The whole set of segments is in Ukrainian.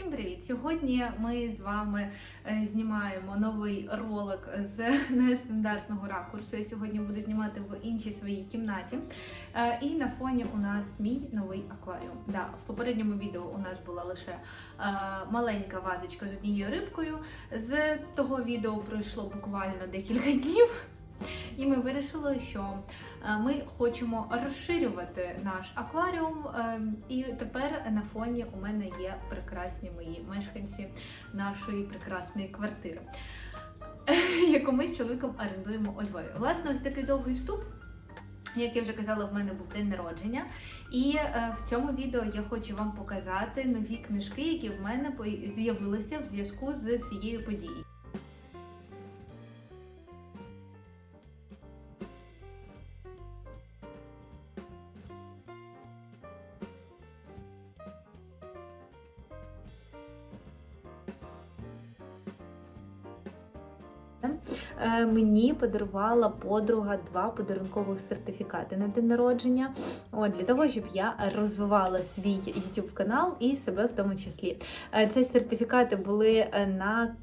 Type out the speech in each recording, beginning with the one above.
Всім привіт! Сьогодні ми з вами е, знімаємо новий ролик з нестандартного ракурсу. Я сьогодні буду знімати в іншій своїй кімнаті. Е, І на фоні у нас мій новий акваріум. Да, в попередньому відео у нас була лише е, маленька вазочка з однією рибкою. З того відео пройшло буквально декілька днів. І ми вирішили, що ми хочемо розширювати наш акваріум. е, І тепер на фоні у мене є прекрасні мої мешканці нашої прекрасної квартири, яку ми з чоловіком орендуємо у Львові. Власне, ось такий довгий вступ. Як я вже казала, в мене був день народження, і е, в цьому відео я хочу вам показати нові книжки, які в мене з'явилися в зв'язку з цією подією. Мені подарувала подруга два подарункових сертифікати на день народження. От для того, щоб я розвивала свій YouTube канал і себе в тому числі. Е, Ці сертифікати були е, на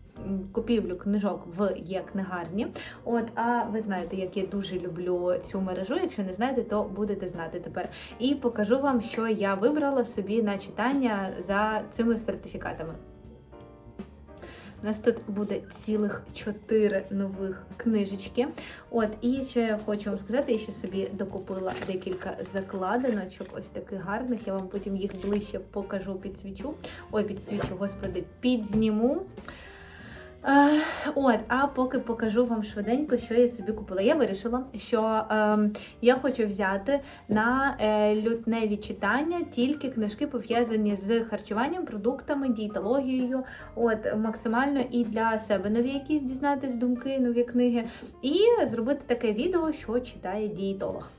купівлю книжок в є книгарні. От, а ви знаєте, як я дуже люблю цю мережу. Якщо не знаєте, то будете знати тепер. І покажу вам, що я вибрала собі на читання за цими сертифікатами. У нас тут буде цілих чотири нових книжечки. От, і ще я хочу вам сказати, я ще собі докупила декілька закладиночок, ось таких гарних. Я вам потім їх ближче покажу, підсвічу. Ой, підсвічу, господи, підзніму. Е, от, а поки покажу вам швиденько, що я собі купила. Я вирішила, що ем, я хочу взяти на е, лютневі читання тільки книжки пов'язані з харчуванням, продуктами, дієтологією. От максимально і для себе нові якісь дізнатись думки, нові книги, і зробити таке відео, що читає дієтолог.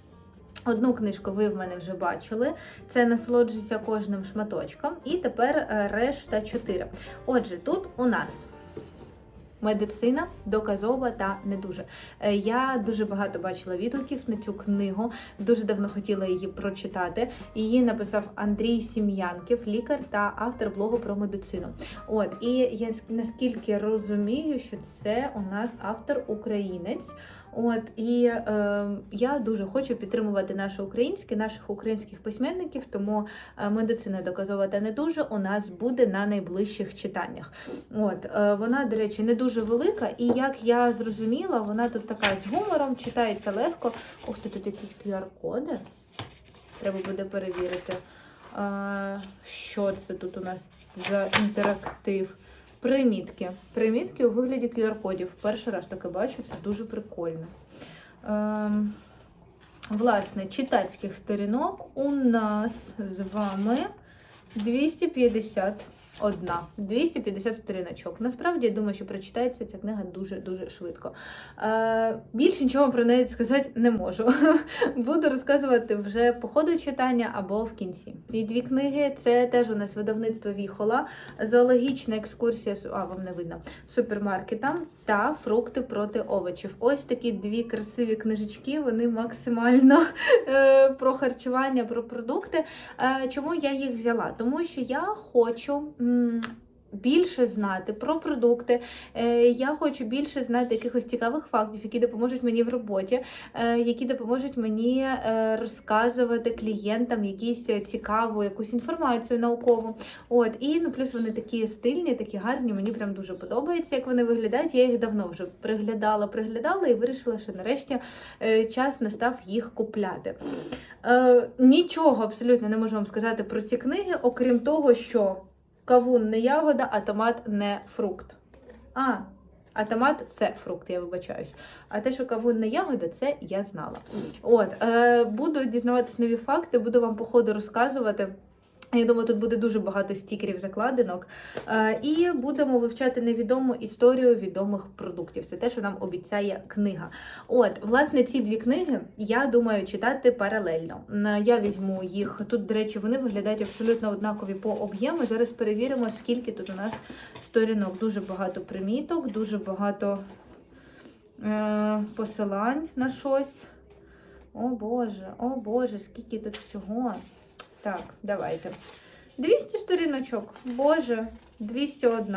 Одну книжку ви в мене вже бачили. Це насолоджуйся кожним шматочком. І тепер е, решта 4. Отже, тут у нас. Медицина доказова та не дуже. Е, Я дуже багато бачила відгуків на цю книгу, дуже давно хотіла її прочитати. Її написав Андрій Сім'янків, лікар та автор блогу про медицину. От і я наскільки розумію, що це у нас автор українець. От і е, я дуже хочу підтримувати наше українське, наших українських письменників, тому е, медицина доказова та не дуже у нас буде на найближчих читаннях. От е, вона, до речі, не дуже велика, і як я зрозуміла, вона тут така з гумором, читається легко. Ух ти, тут якісь QR-коди. Треба буде перевірити. Е, що це тут у нас за інтерактив? Примітки. Примітки у вигляді QR-кодів. Перший раз таке бачу, це дуже прикольно. Ем, власне, читацьких сторінок у нас з вами 251. 250 сторіночок. Насправді, я думаю, що прочитається ця книга дуже-дуже швидко. Е, більше нічого про неї сказати не можу. Буду розказувати вже по ходу читання або в кінці. І дві книги це теж у нас видавництво Віхола, зоологічна екскурсія, а вам не видно, супермаркетам та фрукти проти овочів. Ось такі дві красиві книжечки, вони максимально е, про харчування, про продукти. Е, Чому я їх взяла? Тому що я хочу. Більше знати про продукти, Е, я хочу більше знати якихось цікавих фактів, які допоможуть мені в роботі, е, які допоможуть мені е, розказувати клієнтам якісь цікаву якусь інформацію наукову. От і ну плюс вони такі стильні, такі гарні. Мені прям дуже подобається, як вони виглядають. Я їх давно вже приглядала, приглядала і вирішила, що нарешті час настав їх купляти. Нічого абсолютно не можу вам сказати про ці книги, окрім того, що кавун не ягода, а томат не фрукт. А, а томат це фрукт, я вибачаюсь. А те, що кавун не ягода, це я знала. От, е, буду дізнаватись нові факти, буду вам по ходу розказувати. Я думаю, тут буде дуже багато стікерів закладинок. Е, і будемо вивчати невідому історію відомих продуктів. Це те, що нам обіцяє книга. От, власне, ці дві книги я думаю читати паралельно. Я візьму їх. Тут, до речі, вони виглядають абсолютно однакові по об'єму. Зараз перевіримо, скільки тут у нас сторінок. Дуже багато приміток, дуже багато е, посилань на щось. О Боже, о Боже, скільки тут всього. Так, давайте. 200 сторіночок. Боже, 201.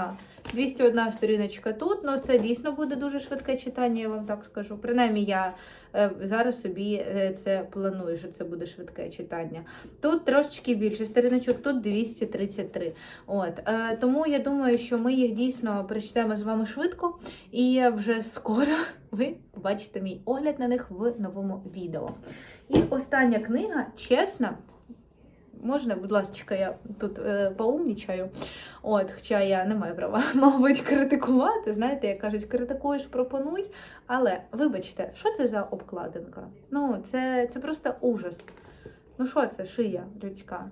201 сторіночка тут. Ну, це дійсно буде дуже швидке читання, я вам так скажу. Принаймні, я е, зараз собі е, це планую, що це буде швидке читання. Тут трошечки більше сторіночок, тут 233. От, е, тому я думаю, що ми їх дійсно прочитаємо з вами швидко, і вже скоро ви побачите мій огляд на них в новому відео. І остання книга, чесно, можна, будь ласка, я тут е, поумнічаю. От, хоча я не маю права, мабуть, критикувати. Знаєте, як кажуть, критикуєш, пропонуй. Але вибачте, що це за обкладинка? Ну, це, це просто ужас. Ну, що це, шия людська?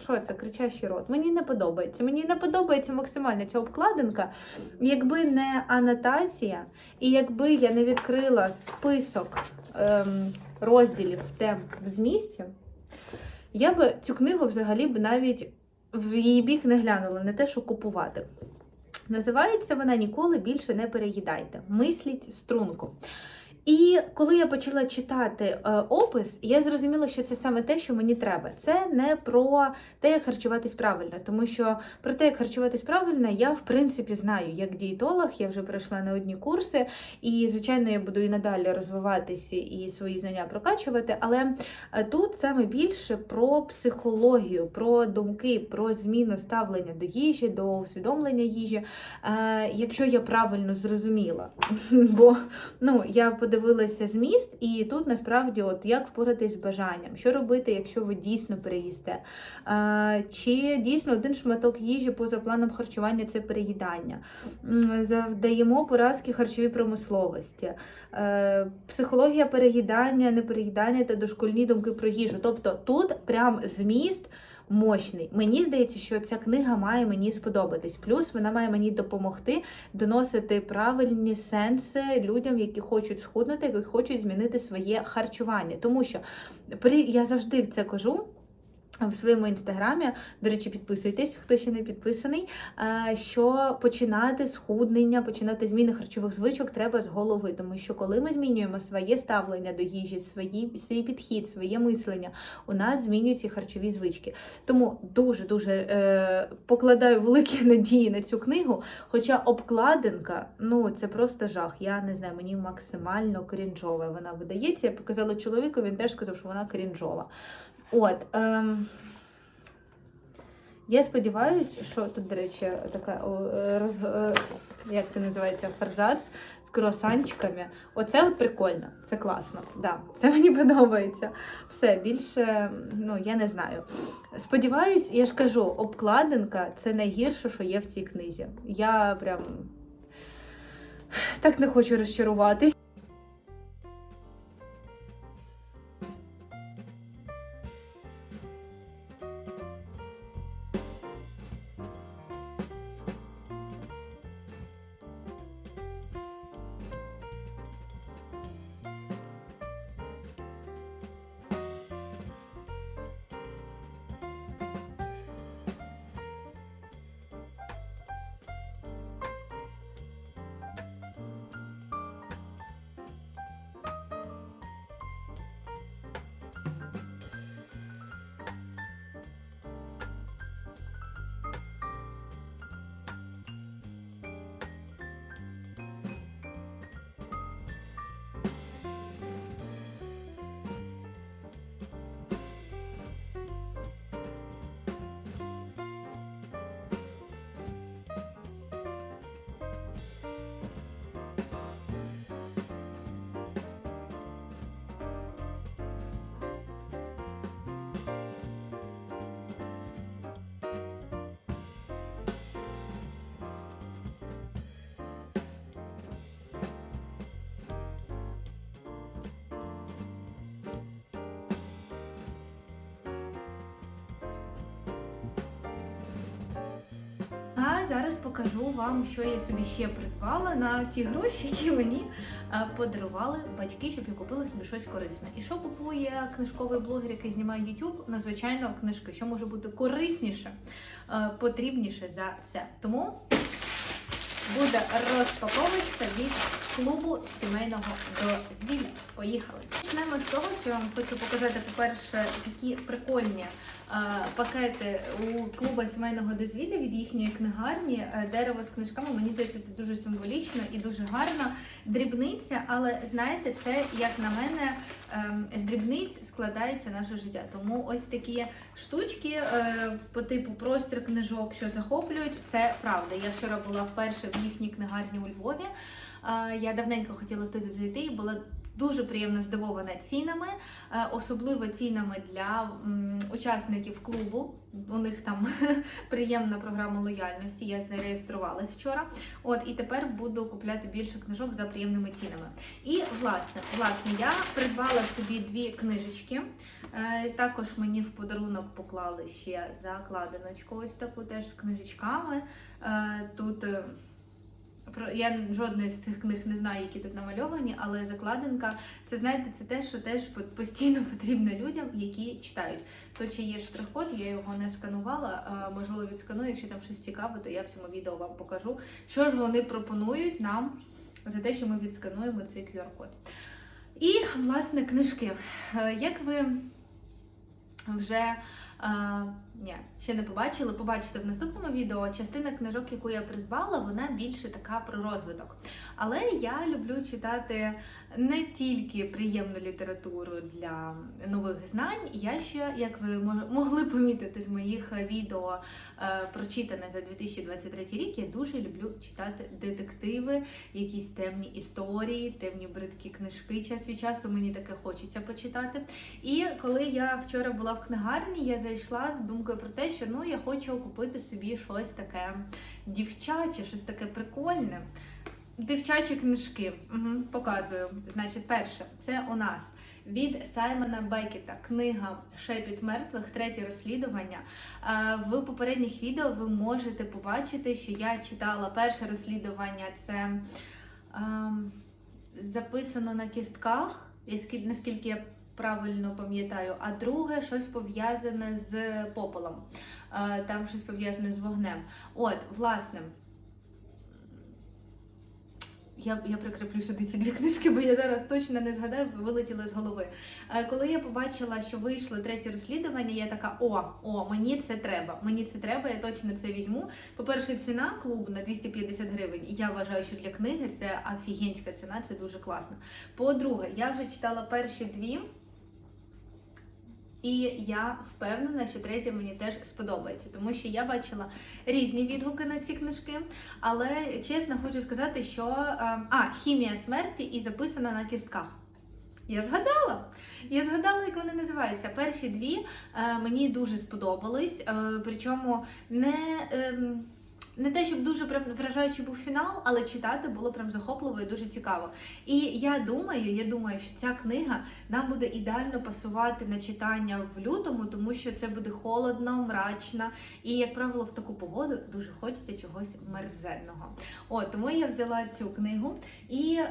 Що це, кричащий рот? Мені не подобається. Мені не подобається максимально ця обкладинка. Якби не анотація, і якби я не відкрила список ем, розділів тем в змісті, я би цю книгу взагалі б навіть в її бік не глянула, не те, що купувати. Називається вона Ніколи більше не переїдайте. Мисліть струнку. І коли я почала читати е, опис, я зрозуміла, що це саме те, що мені треба. Це не про те, як харчуватись правильно, тому що про те, як харчуватись правильно, я в принципі знаю як дієтолог, я вже пройшла не одні курси, і звичайно, я буду і надалі розвиватися і свої знання прокачувати. Але е, тут саме більше про психологію, про думки, про зміну ставлення до їжі, до усвідомлення їжі, е, якщо я правильно зрозуміла. Бо ну я подивилася зміст, і тут насправді, от як впоратись з бажанням, що робити, якщо ви дійсно переїсте. Чи дійсно один шматок їжі поза планом харчування це переїдання. Завдаємо поразки харчовій промисловості. Е, Психологія переїдання, непереїдання та дошкільні думки про їжу. Тобто тут прям зміст. Мощний. Мені здається, що ця книга має мені сподобатись. Плюс вона має мені допомогти доносити правильні сенси людям, які хочуть схуднути, які хочуть змінити своє харчування. Тому що при я завжди це кажу. В своєму інстаграмі, до речі, підписуйтесь, хто ще не підписаний. е, Що починати схуднення, починати зміни харчових звичок треба з голови, тому що коли ми змінюємо своє ставлення до їжі, свої, свій підхід, своє мислення, у нас змінюються харчові звички. Тому дуже дуже е, покладаю великі надії на цю книгу. Хоча обкладинка, ну це просто жах. Я не знаю, мені максимально крінжова вона видається. Я показала чоловіку, він теж сказав, що вона крінжова. От. Ем, я сподіваюся, що тут, до речі, така е, роз, е, як це називається, фарзац з круасанчиками. Оце от прикольно, це класно. Да, це мені подобається. Все, більше, ну, я не знаю. Сподіваюсь, я ж кажу, обкладинка це найгірше, що є в цій книзі. Я прям так не хочу розчаруватись. Зараз покажу вам, що я собі ще придбала на ті гроші, які мені е, подарували батьки, щоб я купила собі щось корисне. І що купує книжковий блогер, який знімає YouTube? Ну, звичайно, книжки, що може бути корисніше, е, потрібніше за це. Тому буде розпаковочка від клубу сімейного дозвілля. Поїхали. Почнемо з того, що я вам хочу показати, по-перше, такі прикольні пакети у клуба сімейного дозвілля від їхньої книгарні. Е, Дерево з книжками. Мені здається, це дуже символічно і дуже гарна дрібниця. Але знаєте, це як на мене ем, з дрібниць складається наше життя. Тому ось такі штучки е, по типу простір книжок, що захоплюють, це правда. Я вчора була вперше в їхній книгарні у Львові. Я давненько хотіла туди зайти і була дуже приємно здивована цінами, е, особливо цінами для учасників клубу. У них там приємна програма лояльності. Я зареєструвалась вчора. От і тепер буду купляти більше книжок за приємними цінами. І власне, власне, я придбала собі дві книжечки. Е, Також мені в подарунок поклали ще закладиночку, ось таку теж з книжечками. Е, Тут я жодної з цих книг не знаю, які тут намальовані, але закладинка це знаєте, це те, що теж постійно потрібно людям, які читають. То чи є штрих-код, я його не сканувала. Можливо, відсканую. Якщо там щось цікаве, то я в цьому відео вам покажу, що ж вони пропонують нам за те, що ми відскануємо цей QR-код. І власне книжки. Е, Як ви вже а, ні, ще не побачили, побачите в наступному відео. Частина книжок, яку я придбала, вона більше така про розвиток. Але я люблю читати не тільки приємну літературу для нових знань. Я ще, як ви могли помітити з моїх відео е, прочитане за 2023 рік, я дуже люблю читати детективи, якісь темні історії, темні бридкі книжки. Час від часу мені таке хочеться почитати. І коли я вчора була в книгарні, я зайшла з думкою про те, що ну я хочу купити собі щось таке дівчаче, щось таке прикольне. Дівчачі книжки. Угу, показую. Значить, перше, це у нас від Саймона Бекета книга Шепіт мертвих, третє розслідування. Е, В попередніх відео ви можете побачити, що я читала перше розслідування. Це ем, записано на кістках, наскільки я правильно пам'ятаю, а друге щось пов'язане з попелом. Е, Там щось пов'язане з вогнем. От, власне. Я, я прикріплю сюди ці дві книжки, бо я зараз точно не згадаю, вилетіли з голови. Е, Коли я побачила, що вийшло третє розслідування, я така: о, о, мені це треба. Мені це треба, я точно це візьму. По-перше, ціна клубу на 250 гривень. Я вважаю, що для книги це офігенська ціна, це дуже класно. По-друге, я вже читала перші дві. І я впевнена, що третя мені теж сподобається, тому що я бачила різні відгуки на ці книжки. Але чесно хочу сказати, що е, а, хімія смерті і записана на кістках. Я згадала. Я згадала, як вони називаються. Перші дві е, мені дуже сподобались. Е, причому не. Не те, щоб дуже прям вражаючий був фінал, але читати було прям захопливо і дуже цікаво. І я думаю, я думаю, що ця книга нам буде ідеально пасувати на читання в лютому, тому що це буде холодно, мрачно, і, як правило, в таку погоду дуже хочеться чогось мерзенного. От тому я взяла цю книгу, і е,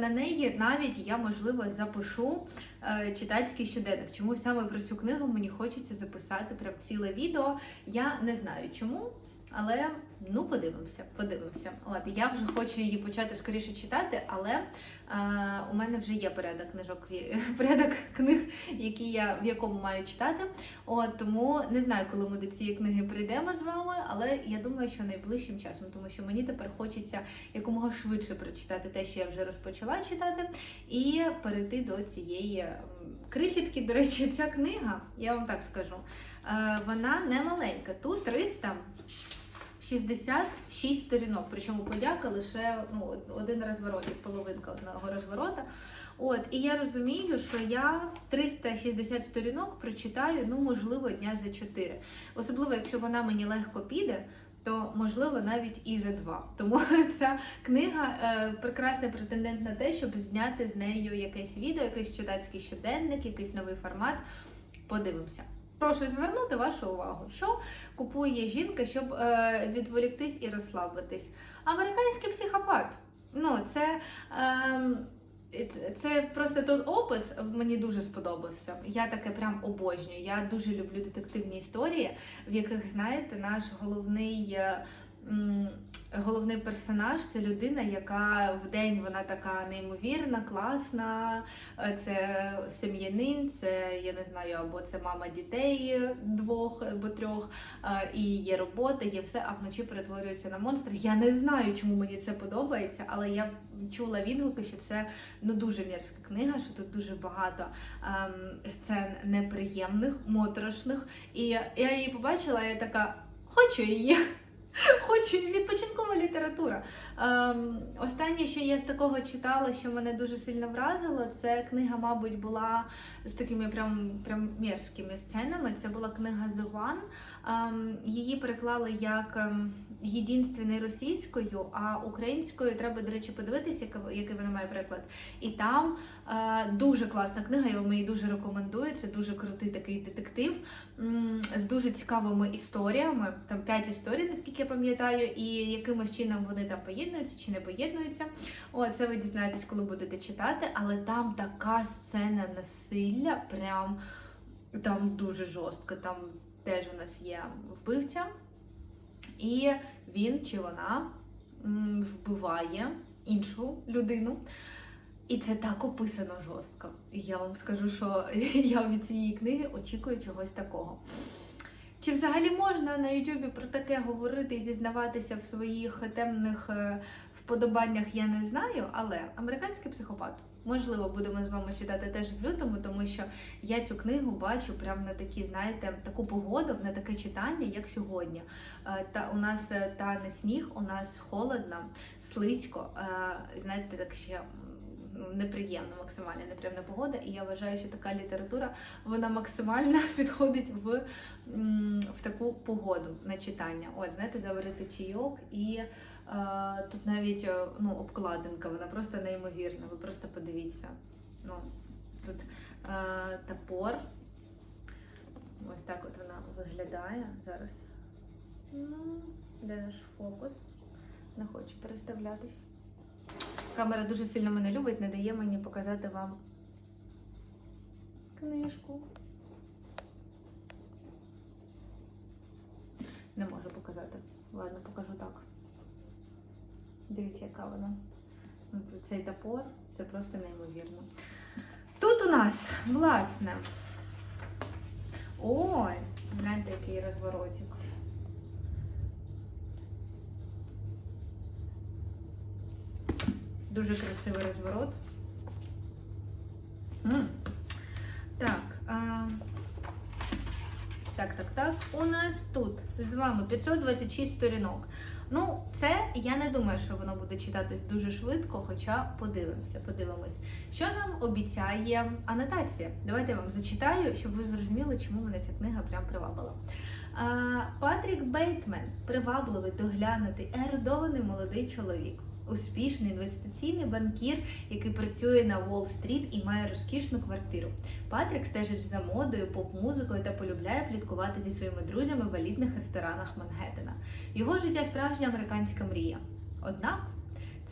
на неї навіть я можливо запишу е, читацький щоденник. Чому саме про цю книгу мені хочеться записати прям ціле відео? Я не знаю чому. Але ну подивимося, подивимося. От я вже хочу її почати скоріше читати, але е, у мене вже є порядок книжок, порядок книг, які я в якому маю читати. От тому не знаю, коли ми до цієї книги прийдемо з вами, але я думаю, що найближчим часом, тому що мені тепер хочеться якомога швидше прочитати те, що я вже розпочала читати, і перейти до цієї крихітки. До речі, ця книга, я вам так скажу, е, вона не маленька. Тут 300 66 сторінок, причому подяка лише ну, один розворот, половинка одного розворота. От, і я розумію, що я 360 сторінок прочитаю, ну, можливо, дня за 4. Особливо, якщо вона мені легко піде, то можливо навіть і за два. Тому ця книга е, прекрасний претендент на те, щоб зняти з нею якесь відео, якийсь читацький щоденник, якийсь новий формат. Подивимося. Прошу звернути вашу увагу, що купує жінка, щоб е, відволіктись і розслабитись. Американський психопат. Ну, це, е, це- просто тут опис мені дуже сподобався. Я таке прям обожнюю. Я дуже люблю детективні історії, в яких, знаєте, наш головний. е, Головний персонаж це людина, яка в день вона така неймовірна, класна. Е, Це сім'янин, це я не знаю, або це мама дітей двох або трьох, е, і є робота, є все, а вночі перетворюється на монстр. Я не знаю, чому мені це подобається, але я чула відгуки, що це ну дуже мерзка книга, що тут дуже багато ем, сцен неприємних, моторошних. І я її побачила, я така хочу її. Хочу відпочинкова література. Ем, останнє, що я з такого читала, що мене дуже сильно вразило, це книга, мабуть, була з такими прям, прям мерзкими сценами. Це була книга Зован. Ем, її переклали як ем, російською, а українською треба, до речі, подивитися, який вона має переклад. І там е, дуже класна книга, я вам її дуже рекомендую. Це дуже крутий такий детектив м, з дуже цікавими історіями. Там п'ять історій, наскільки я пам'ятаю, і якимось чином вони там поєднуються чи не поєднуються. О, це ви дізнаєтесь, коли будете читати, але там така сцена насилля, прям там дуже жорстко. Там теж у нас є вбивця, і він чи вона вбиває іншу людину. І це так описано жорстко. І я вам скажу, що я від цієї книги очікую чогось такого. Чи взагалі можна на Ютубі про таке говорити і зізнаватися в своїх темних е, вподобаннях, я не знаю, але американський психопат. Можливо, будемо з вами читати теж в лютому, тому що я цю книгу бачу прямо на такі, знаєте, таку погоду, на таке читання, як сьогодні. Е, Та у нас е, тане сніг, у нас холодно, слизько. Знаєте, так ще неприємна, максимально неприємна погода. І я вважаю, що така література вона максимально підходить в, в таку погоду на читання. Ось, знаєте, заварити чайок і. е, Тут навіть е, ну, обкладинка, вона просто неймовірна. Ви просто подивіться. Ну, тут е, топор. Ось так от вона виглядає зараз. Ну, де наш фокус? Не хочу переставлятись. Камера дуже сильно мене любить, не дає мені показати вам книжку. Не можу показати. Ладно, покажу так. Дивіться, яка вона. Ну, Цей топор це просто неймовірно. Тут у нас, власне. Ой, гляньте, який розворотик. Дуже красивий розворот. М. Так. А... Так, так, так. У нас тут з вами 526 сторінок. Ну, це я не думаю, що воно буде читатись дуже швидко, хоча подивимося, подивимось. Що нам обіцяє анотація? Давайте я вам зачитаю, щоб ви зрозуміли, чому мене ця книга прям привабила. А, Патрік Бейтмен привабливий, доглянутий, ерудований молодий чоловік. Успішний інвестиційний банкір, який працює на Уолл-стріт і має розкішну квартиру. Патрік стежить за модою, поп-музикою та полюбляє пліткувати зі своїми друзями в елітних ресторанах Манхеттена. Його життя справжня американська мрія. Однак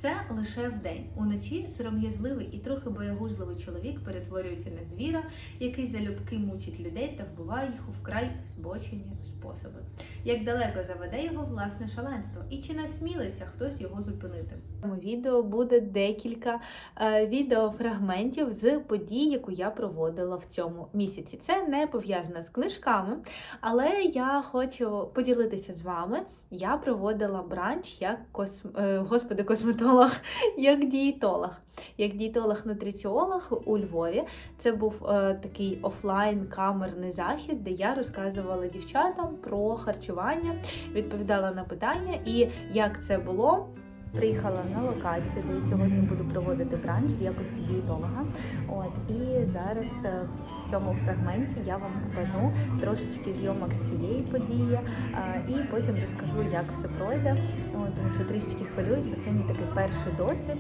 це лише вдень. Уночі сором'язливий і трохи боягузливий чоловік перетворюється на звіра, який залюбки мучить людей та вбиває їх у вкрай збочені способи. Як далеко заведе його власне шаленство, і чи насмілиться хтось його зупинити? Цьому відео буде декілька е, відеофрагментів з подій, яку я проводила в цьому місяці. Це не пов'язано з книжками, але я хочу поділитися з вами. Я проводила бранч як косм... е, господи, косметолог, як дієтолог. Як дієтолог-нутриціолог у Львові. Це був е, такий офлайн камерний захід, де я розказувала дівчатам про харчування, відповідала на питання і як це було. Приїхала на локацію, де сьогодні буду проводити бранч в якості дієтолога. От і зараз е, в цьому фрагменті я вам покажу трошечки зйомок з цієї події, е, і потім розкажу, як все пройде. От, тому що трішечки хвилююсь, бо це мій такий перший досвід.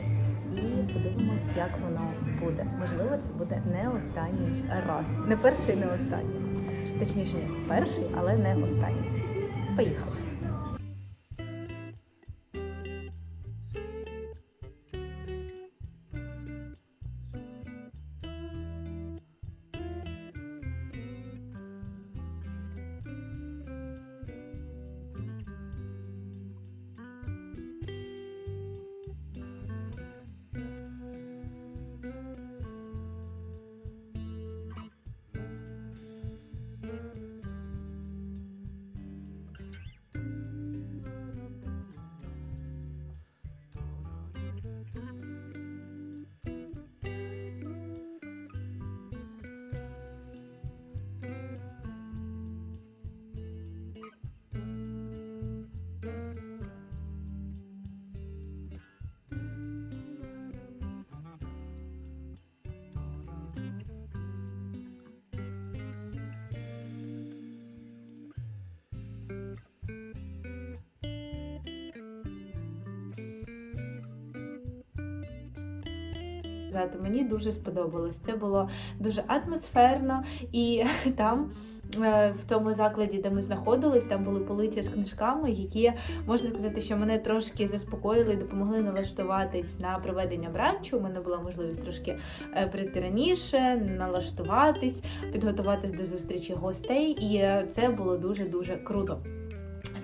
І подивимось, як воно буде. Можливо, це буде не останній раз. Не перший, не останній. Точніше, перший, але не останній. Поїхали. Сказати, Мені дуже сподобалось. Це було дуже атмосферно і там. е, В тому закладі, де ми знаходились, там були полиці з книжками, які можна сказати, що мене трошки заспокоїли і допомогли налаштуватись на проведення бранчу. У мене була можливість трошки е, прийти раніше, налаштуватись, підготуватись до зустрічі гостей, і е, це було дуже дуже круто.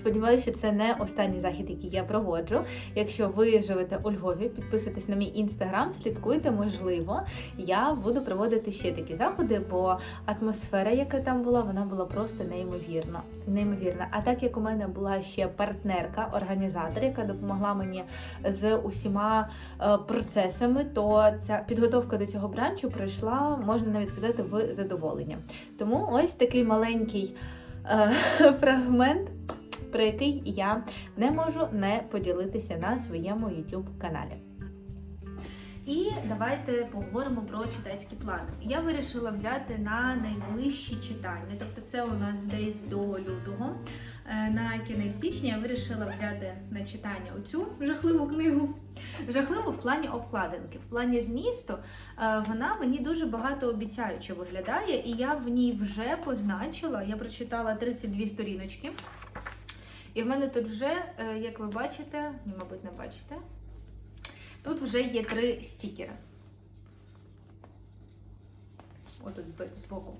Сподіваюся, що це не останній захід, який я проводжу. Якщо ви живете у Львові, підписуйтесь на мій інстаграм, слідкуйте, можливо, я буду проводити ще такі заходи, бо атмосфера, яка там була, вона була просто неймовірна. Неймовірна. А так як у мене була ще партнерка, організатор, яка допомогла мені з усіма е, процесами, то ця підготовка до цього бранчу пройшла, можна навіть сказати, в задоволення. Тому ось такий маленький е, фрагмент про який я не можу не поділитися на своєму YouTube каналі. І давайте поговоримо про читацькі плани. Я вирішила взяти на найближчі читання, тобто це у нас десь до лютого. Е, На кінець січня я вирішила взяти на читання оцю жахливу книгу. Жахливу в плані обкладинки, в плані змісту. е, Вона мені дуже багато обіцяюче виглядає, і я в ній вже позначила. Я прочитала 32 сторіночки. І в мене тут вже, е, як ви бачите, ні, мабуть, не бачите, тут вже є три стікери. Отут зб- збоку.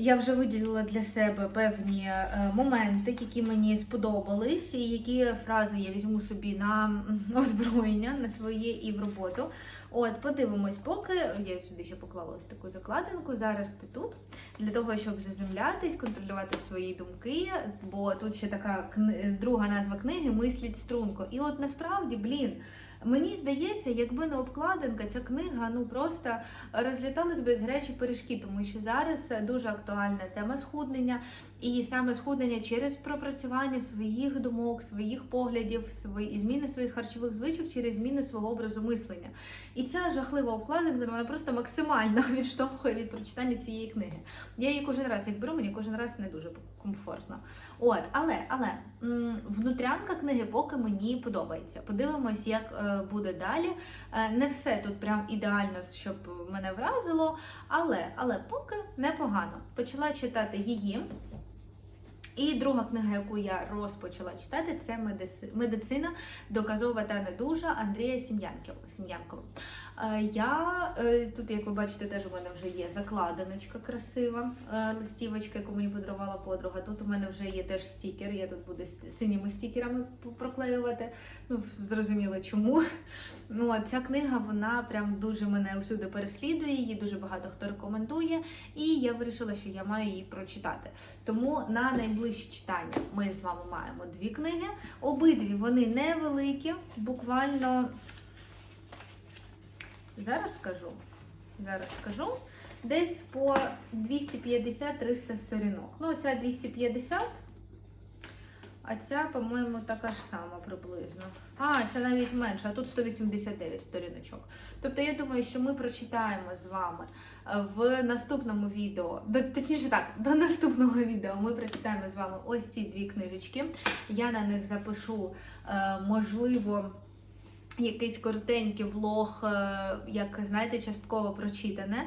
Я вже виділила для себе певні е, моменти, які мені сподобались, і які фрази я візьму собі на озброєння, на своє і в роботу. От, подивимось, поки я сюди ще поклала ось таку закладинку. Зараз ти тут для того, щоб заземлятись, контролювати свої думки. Бо тут ще така друга назва книги Мисліть струнко. І от насправді, блін. Мені здається, якби не обкладинка, ця книга ну просто розліталась би як гарячі пиріжки, тому що зараз дуже актуальна тема схуднення, і саме схуднення через пропрацювання своїх думок, своїх поглядів, свої зміни своїх харчових звичок через зміни свого образу мислення. І ця жахлива обкладинка вона просто максимально відштовхує від прочитання цієї книги. Я її кожен раз як беру, мені кожен раз не дуже комфортно. От, але але внутрянка книги поки мені подобається. Подивимось, як е, буде далі. Е, не все тут прям ідеально, щоб мене вразило, але, але поки непогано. Почала читати її. І друга книга, яку я розпочала читати, це медицина доказова та недужа Андрія Сім'янкова. Е, Я е, тут, як ви бачите, теж у мене вже є закладиночка красива, е, листівочка, яку мені подарувала подруга. Тут у мене вже є теж стікер. Я тут буду синіми стікерами проклеювати. Ну, зрозуміло чому. Ну, а ця книга вона прям дуже мене усюди переслідує, її дуже багато хто рекомендує, і я вирішила, що я маю її прочитати. Тому на найближчі читання ми з вами маємо дві книги. Обидві вони невеликі, буквально зараз скажу. Зараз скажу. Десь по 250-300 сторінок. Ну, ця 250, а ця, по-моєму, така ж сама приблизно. А, це навіть менше, а тут 189 сторіночок. Тобто, я думаю, що ми прочитаємо з вами е, в наступному відео, до, точніше так, до наступного відео ми прочитаємо з вами ось ці дві книжечки. Я на них запишу, е, можливо, якийсь коротенький влог, е, як знаєте, частково прочитане.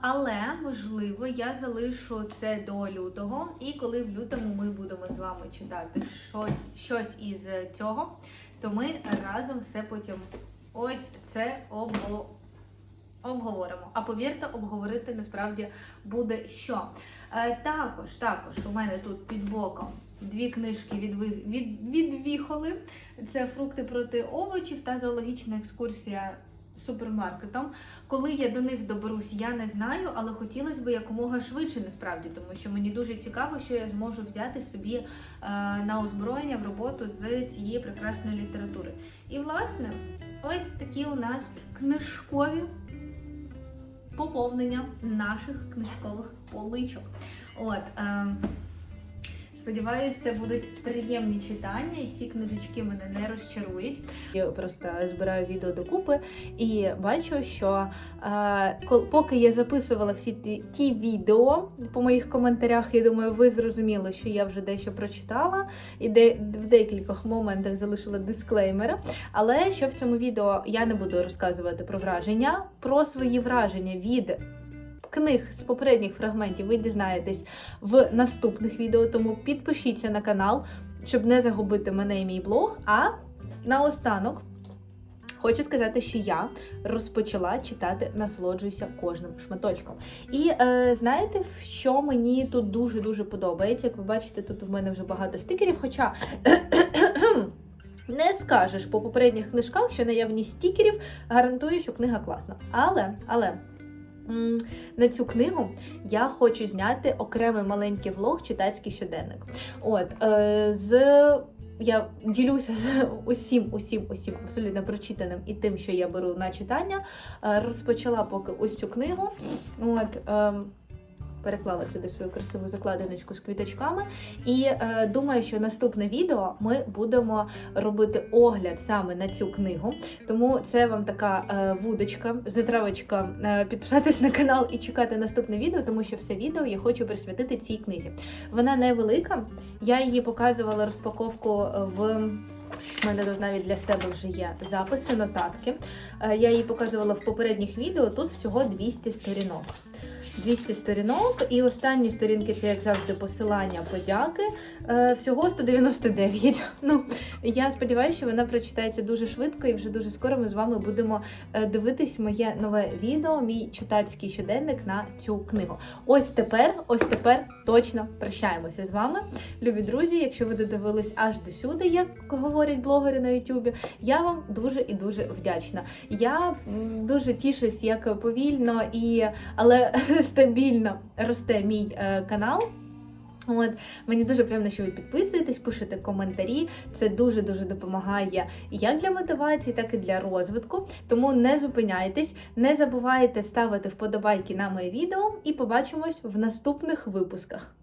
Але можливо я залишу це до лютого, і коли в лютому ми будемо з вами читати щось, щось із цього, то ми разом все потім ось це обго... обговоримо. А повірте, обговорити насправді буде що. Е, також, також у мене тут під боком дві книжки від, від, відвіхоли. Це фрукти проти овочів та зоологічна екскурсія супермаркетом. Коли я до них доберусь, я не знаю, але хотілося б якомога швидше насправді, тому що мені дуже цікаво, що я зможу взяти собі е, на озброєння в роботу з цієї прекрасної літератури. І власне, ось такі у нас книжкові поповнення наших книжкових поличок. От. Е, Сподіваюся, це будуть приємні читання, і ці книжечки мене не розчарують. Я просто збираю відео докупи і бачу, що е, поки я записувала всі ті, ті відео по моїх коментарях, я думаю, ви зрозуміли, що я вже дещо прочитала і де в декількох моментах залишила дисклеймери. Але що в цьому відео я не буду розказувати про враження, про свої враження від книг з попередніх фрагментів ви дізнаєтесь в наступних відео, тому підпишіться на канал, щоб не загубити мене і мій блог. А наостанок хочу сказати, що я розпочала читати Насолоджуйся кожним шматочком. І е, знаєте, що мені тут дуже-дуже подобається? Як ви бачите, тут в мене вже багато стикерів, хоча. Не скажеш по попередніх книжках, що наявність стікерів гарантує, що книга класна. Але, але на цю книгу я хочу зняти окремий маленький влог читацький щоденник. От е, з я ділюся з усім, усім, усім абсолютно прочитаним і тим, що я беру на читання. Е, розпочала поки ось цю книгу. От, е, переклала сюди свою красиву закладиночку з квіточками. І е, думаю, що наступне відео ми будемо робити огляд саме на цю книгу. Тому це вам така е, вудочка, затравочка е, підписатись на канал і чекати наступне відео, тому що все відео я хочу присвятити цій книзі. Вона невелика. Я її показувала розпаковку в. У мене тут навіть для себе вже є записи, нотатки. Е, Я її показувала в попередніх відео. Тут всього 200 сторінок. 200 сторінок, і останні сторінки це, як завжди, посилання подяки. Е, всього 199. Ну, я сподіваюся, що вона прочитається дуже швидко, і вже дуже скоро ми з вами будемо е, дивитись моє нове відео, мій читацький щоденник на цю книгу. Ось тепер, ось тепер точно прощаємося з вами, любі друзі. Якщо ви додивились аж до сюди, як говорять блогери на Ютубі, я вам дуже і дуже вдячна. Я дуже тішусь, як повільно і але стабільно росте мій е, канал. От мені дуже приємно, що ви підписуєтесь, пишете коментарі. Це дуже дуже допомагає як для мотивації, так і для розвитку. Тому не зупиняйтесь, не забувайте ставити вподобайки на моє відео і побачимось в наступних випусках.